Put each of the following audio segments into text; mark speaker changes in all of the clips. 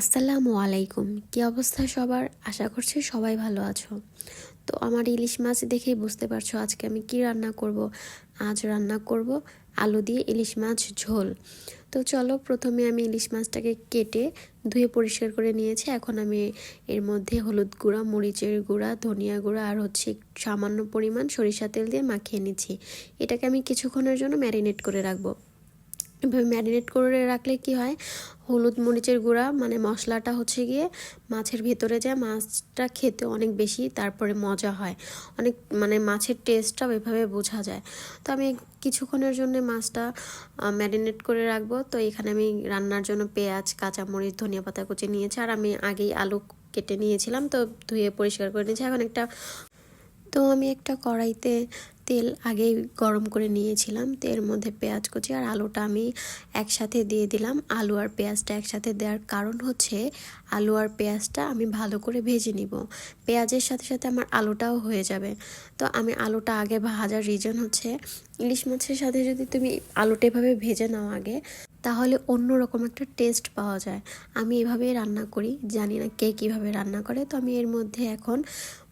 Speaker 1: আসসালামু আলাইকুম। কি অবস্থা সবার? আশা করছি সবাই ভালো আছো। তো আমার ইলিশ মাছ দেখেই বুঝতে পারছ আজকে আমি কি রান্না করব। আজ রান্না করব আলু দিয়ে ইলিশ মাছ ঝোল। তো চলো প্রথমে আমি ইলিশ মাছটাকে কেটে ধুয়ে পরিষ্কার করে নিয়েছি। এখন আমি এর মধ্যে হলুদ গুঁড়া, মরিচের গুঁড়া, ধনিয়া গুঁড়া আর হচ্ছে সামান্য পরিমাণ সরিষা তেল দিয়ে মাখিয়ে নিচ্ছি। এটাকে আমি কিছুক্ষণের জন্য ম্যারিনেট করে রাখব। এভাবে ম্যারিনেট করে রাখলে কি হয়? হলুদ মরিচের গুঁড়া মানে মশলাটা হচ্ছে গিয়ে মাছের ভেতরে যায়, মাছটা খেতে অনেক বেশি, তারপরে মজা হয়। অনেক মানে মাছের টেস্টটাও এভাবে বোঝা যায়। তো আমি কিছুক্ষণের জন্য মাছটা ম্যারিনেট করে রাখব। তো এখানে আমি রান্নার জন্য পেঁয়াজ, কাঁচামরিচ, ধনিয়া পাতা কুচি নিয়েছি। আর আমি আগেই আলু কেটে নিয়েছিলাম, তো ধুয়ে পরিষ্কার করে নিয়েছি। এখন একটা তো আমি একটা কড়াইতে তেল আগেই গরম করে নিয়েছিলাম। তো এর মধ্যে পেঁয়াজ কুচি আর আলুটা আমি একসাথে দিয়ে দিলাম। আলু আর পেঁয়াজটা একসাথে দেওয়ার কারণ হচ্ছে আলু আর পেঁয়াজটা আমি ভালো করে ভেজে নিব। পেঁয়াজের সাথে সাথে আমার আলুটাও হয়ে যাবে। তো আমি আলুটা আগে ভাজার রিজন হচ্ছে ইলিশ মাছের সাথে যদি তুমি আলুটা এভাবে ভেজে নাও আগে তাহলে অন্যরকম একটা টেস্ট পাওয়া যায়। আমি এভাবেই রান্না করি, জানি না কে কীভাবে রান্না করে। তো আমি এর মধ্যে এখন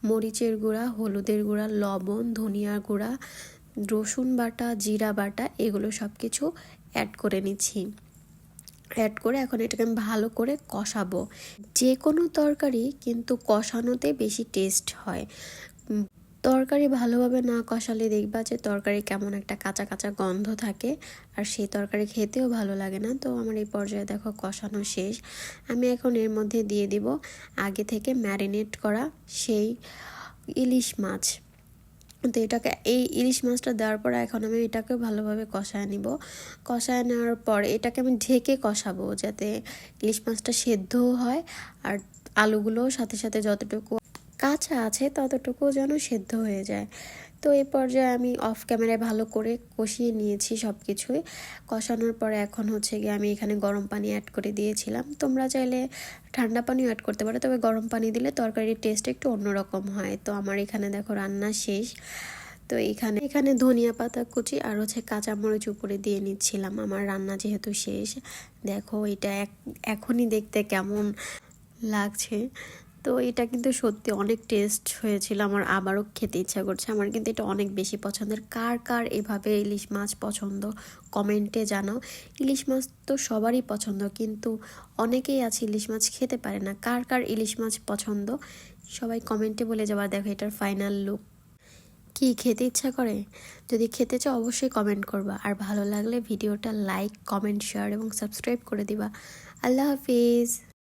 Speaker 1: মরিচের গুঁড়া, হলুদের গুঁড়া, লবণ, ধনিয়ার গুঁড়া, রসুন বাটা, জিরা বাটা, এগুলো সব কিছু অ্যাড করে নিচ্ছি। অ্যাড করে এখন এটাকে আমি ভালো করে কষাবো। যে কোনো তরকারি কিন্তু কষানোতে বেশি টেস্ট হয়। তরকারি ভালোভাবে না কষালে দেখবা যে তরকারি কেমন একটা কাঁচা কাঁচা গন্ধ থাকে, আর সেই তরকারি খেতেও ভালো লাগে না। তো আমার এই পর্যায়ে দেখো কষানো শেষ। আমি এখন এর মধ্যে দিয়ে দিব আগে থেকে ম্যারিনেট করা সেই ইলিশ মাছ। তো এটাকে, এই ইলিশ মাছটা দেওয়ার পর এখন আমি এটাকে ভালোভাবে কষায় নিব। কষায় নেওয়ার পর এটাকে আমি ঢেকে কষাবো যাতে ইলিশ মাছটা সেদ্ধও হয়, আর আলুগুলোও সাথে সাথে যতটুকু কাঁচা আছে ততটুকু যেন সেদ্ধ হয়ে যায়। তো এই পর্যায়ে আমি অফ ক্যামেরায় ভালো করে কষিয়ে নিয়েছি সব কিছুই কষানোর পরে এখন হচ্ছে গিয়ে আমি এখানে গরম পানি অ্যাড করে দিয়েছিলাম। তোমরা চাইলে ঠান্ডা পানিও অ্যাড করতে পারো, তবে গরম পানি দিলে তরকারির টেস্ট একটু অন্যরকম হয়। তো আমার এখানে দেখো রান্না শেষ। তো এখানে এখানে ধনিয়া পাতা কুচি আর হচ্ছে কাঁচামরিচ উপরে দিয়ে নিচ্ছিলাম। আমার রান্না যেহেতু শেষ, দেখো এটা এখনই দেখতে কেমন লাগছে। তো এটা কিন্তু সত্যি অনেক টেস্ট হয়েছিল। আমার আবারও খেতে ইচ্ছা করছে। আমার কিন্তু এটা অনেক বেশি পছন্দের। কার কার এভাবে ইলিশ মাছ পছন্দ? কমেন্টে জানাও। ইলিশ মাছ তো সবারই পছন্দ, কিন্তু অনেকেই আছে ইলিশ মাছ খেতে পারে না। কার কার ইলিশ মাছ পছন্দ? সবাই কমেন্টে বলে যাবার দেখো এটার ফাইনাল লুক কি খেতে ইচ্ছা করে? যদি খেতে চাও অবশ্যই কমেন্ট করবা। আর ভালো লাগলে ভিডিওটা লাইক কমেন্ট শেয়ার এবং সাবস্ক্রাইব করে দিবা। আল্লাহ হাফিজ।